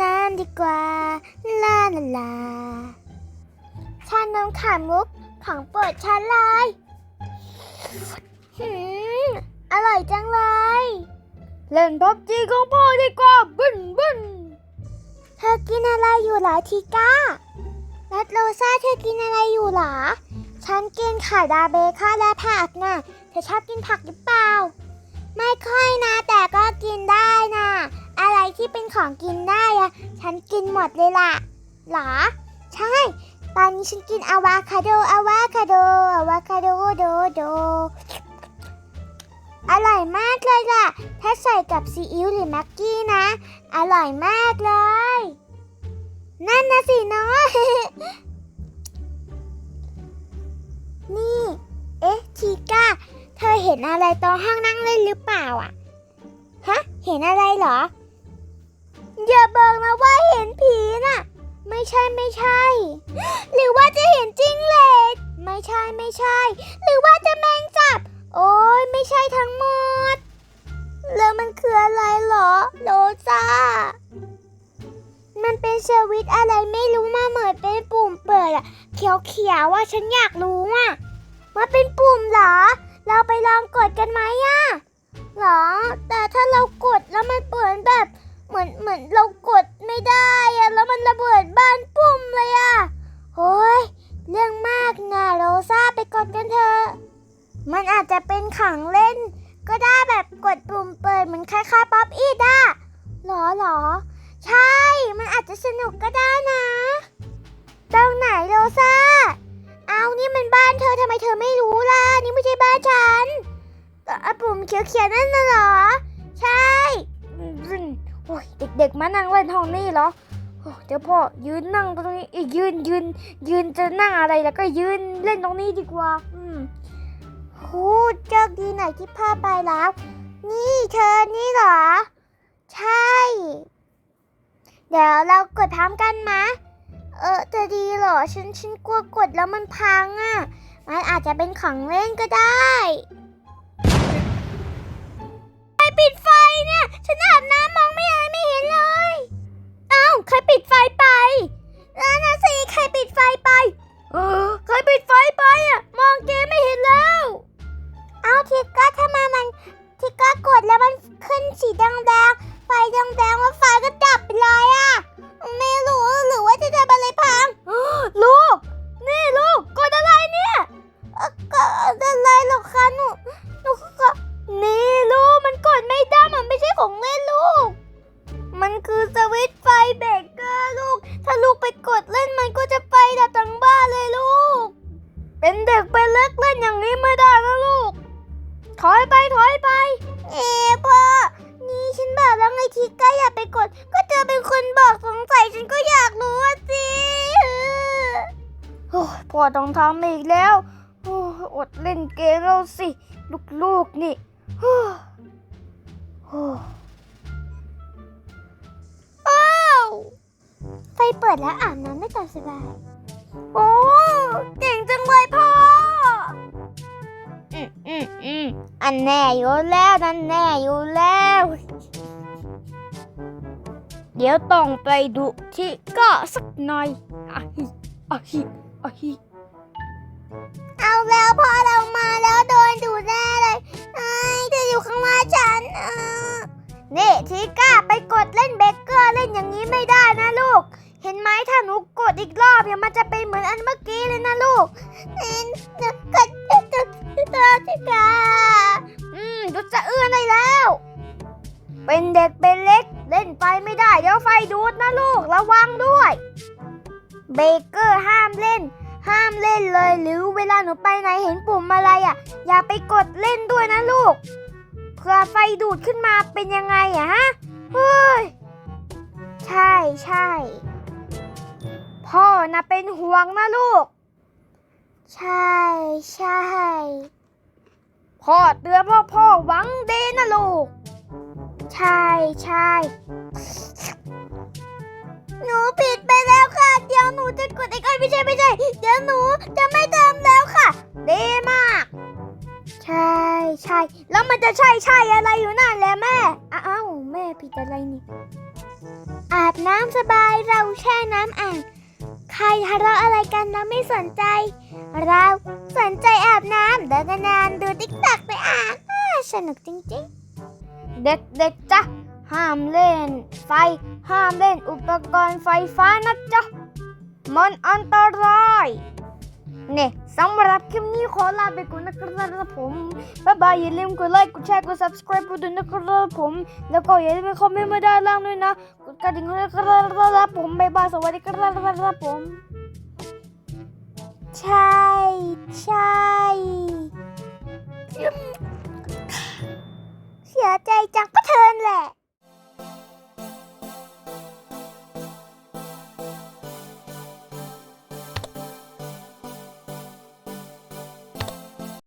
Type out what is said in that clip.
น้ำดีกว่า ลาลาลาชานมขามุกของโปรดชาลายอร่อยจังเลย เล่นพับจีของพ่อดีกว่าบึ้นบึ้นเธอกินอะไรอยู่หรอทีก้าและโรซาเธอกินอะไรอยู่หรอ ฉันกินข่าดาเบค่าและผักนะ่ะ เธอชอบกินผักหรือเปล่า ไม่ค่อยนะ แต่ก็กินได้นะ อะไรที่เป็นของกินได้อะฉันกินหมดเลยล่ะหรอ ใช่ ตอนนี้ฉันกินอะวาคาโดอะวาคาโดอะวาคาโดโดโดอร่อยมากเลยล่ะ ถ้าใส่กับซีอิ๊วหรือแม็กกี้นะ อร่อยมากเลย เห็นอะไรตรงห้องนั่งเล่นหรือเปล่าอะ ฮะ เห็นอะไรเหรอ อย่าบอกนะว่าเห็นผีน่ะ ไม่ใช่ไม่ใช่ หรือว่าจะเห็นจิ้งเหลนไม่ใช่ไม่ใช่ หรือว่าจะแมงจับ โอ้ยไม่ใช่ทั้งหมด แล้วมันคืออะไรเหรอโรซ่ามันเป็นสวิตอะไรไม่รู้มาเหมือนเป็นปุ่มเปิดอะเขียวๆว่าฉันอยากรู้อะว่าเป็นปุ่มเหรอ เราไปลองกดกันไหมอะเหรอ แต่ถ้าเรากดแล้วมันเปิดแบบเหมือนเหมือนเรากดไม่ได้อะแล้วมันระเบิดบ้านปุ่มเลยอะโอ้ยเรื่องมากนะโรซ่าไปกดกันเถอะมันอาจจะเป็นขังเล่น ก็ได้แบบกดปุ่มเปิดเหมือนคล้ายๆป๊อปอีดอะหรอหรอ ใช่ มันอาจจะสนุกก็ได้นะ ตรงไหนโรซ่า เอานี่มันบ้านเธอทำไมเธอไม่รู้ล่ะ นี่ไม่ใช่บ้านฉันก็อะปุ่มเขียวๆนั่นน่ะเหรอ ใช่โอ้ยเด็กๆมานั่งเล่นห้องนี่เหรอโอ้เดี๋ยวพ่อยืนนั่งตรงนี้อีกยืนยืน ยืนจะนั่งอะไรแล้วก็ยืนเล่นตรงนี้ดีกว่า อืมหูโชคดีหน่อยที่พ่อไปแล้ว นี่เธอนี่เหรอ ใช่ เดี๋ยวเรากดพร้อมกันมะ เออจะดีเหรอ ฉันฉันกลัวกดแล้วมันพังอะ มันอาจจะเป็นของเล่นก็ได้ใครปิดไฟเนี่ย ฉันอาบน้ำมองไม่อะไรไม่เห็นเลย เอ้าใครปิดไฟไปนั่นนะสิใครปิดไฟไป เออใครปิดไฟไปอะ มองเกมไม่เห็นแล้ว เอาทิกก้าทำไมมันทิกก้ากดแล้วมันขึ้นสีแดงแดงๆไฟแดงแดงๆแล้วไฟก็ดับไปเลยอะ ไม่รู้หรือว่าจะ ไปกดเล่นมันก็จะไฟดับทั้งบ้านเลยลูก เป็นเด็กไปเล็กเล่นอย่างนี้ไม่ได้นะลูก ถอยไปถอยไป เอ๋พ่อ นี่ฉันบอกแล้วไงทิกก้าอย่าไปกด ก็เธอเป็นคนบอกสงสัยฉันก็อยากรู้สิโอ้ยพ่อต้องทำอีกแล้วโอ้ยอดเล่นเกมแล้วสิ ลูกๆนี่ ปิดแล้วอาบน้ำได้ตามสบาย โอ้เก่งจังเลยพ่อ อืมอืมอืมอันแน่อยู่แล้วนั่นแน่อยู่แล้ว เดี๋ยวต้องไปดูที่ก็สักหน่อยอะฮิอะฮิอะฮิเอาแล้วพ่อเรามาแล้วโดนดูแน่เลยไอ้ยเธออยู่ข้างหน้าฉันเออนี่ทีก้าไปกด จะเอื้อนได้แล้ว เป็นเด็กเป็นเล็กเล่นไฟไม่ได้เดี๋ยวไฟดูดนะลูกระวังด้วย เบเกอร์ห้ามเล่น ห้ามเล่นเลย หรือเวลาหนูไปไหนเห็นปุ่มอะไรอะ อย่าไปกดเล่นด้วยนะลูกเผื่อไฟดูดขึ้นมาเป็นยังไงอะฮะเฮ้ยใช่ใช่พ่อนะเป็นห่วงนะลูก ใช่ใช่ พ่อเตือนพ่อพ่อหวังดีนะลูก ใช่ใช่หนูผิดไปแล้วค่ะ เดี๋ยวหนูจะกดอีกอ้ยไม่ใช่ไม่ใช่ เดี๋ยวหนูจะไม่เติมแล้วค่ะ ดีมาก ใช่ใช่แล้วมันจะใช่ใช่อะไรอยู่นั่นแหละแม่ อ้าวแม่ผิดอะไรนี่ อาบน้ำสบายเราแช่น้ำอ่างใครทะเลาะอะไรกันเราไม่สนใจ เราสนใจอาบน้ำ เดินกันานดูติ๊กตักไปอ่านสนุกจริงๆ เด็กๆจ้ะห้ามเล่นไฟ ห้ามเล่นอุปกรณ์ไฟฟ้านะจ๊ะ มันอันตราย เนี่ยสำหรับคลิปนี้ขอลาไปก่อนนะครับผม บ๊ายบายอย่าลืมกดไลค์ กดแชร์ กด subscribe กดด้วยนะครับผม แล้วก็อย่าลืมคอมเมนต์มาด้านล่างด้วยนะ กดกระดิ่งด้วยนะครับผม บ๊ายบาย สวัสดีครับผม ใช่ใช่เสียใจจังก็เทินแหละ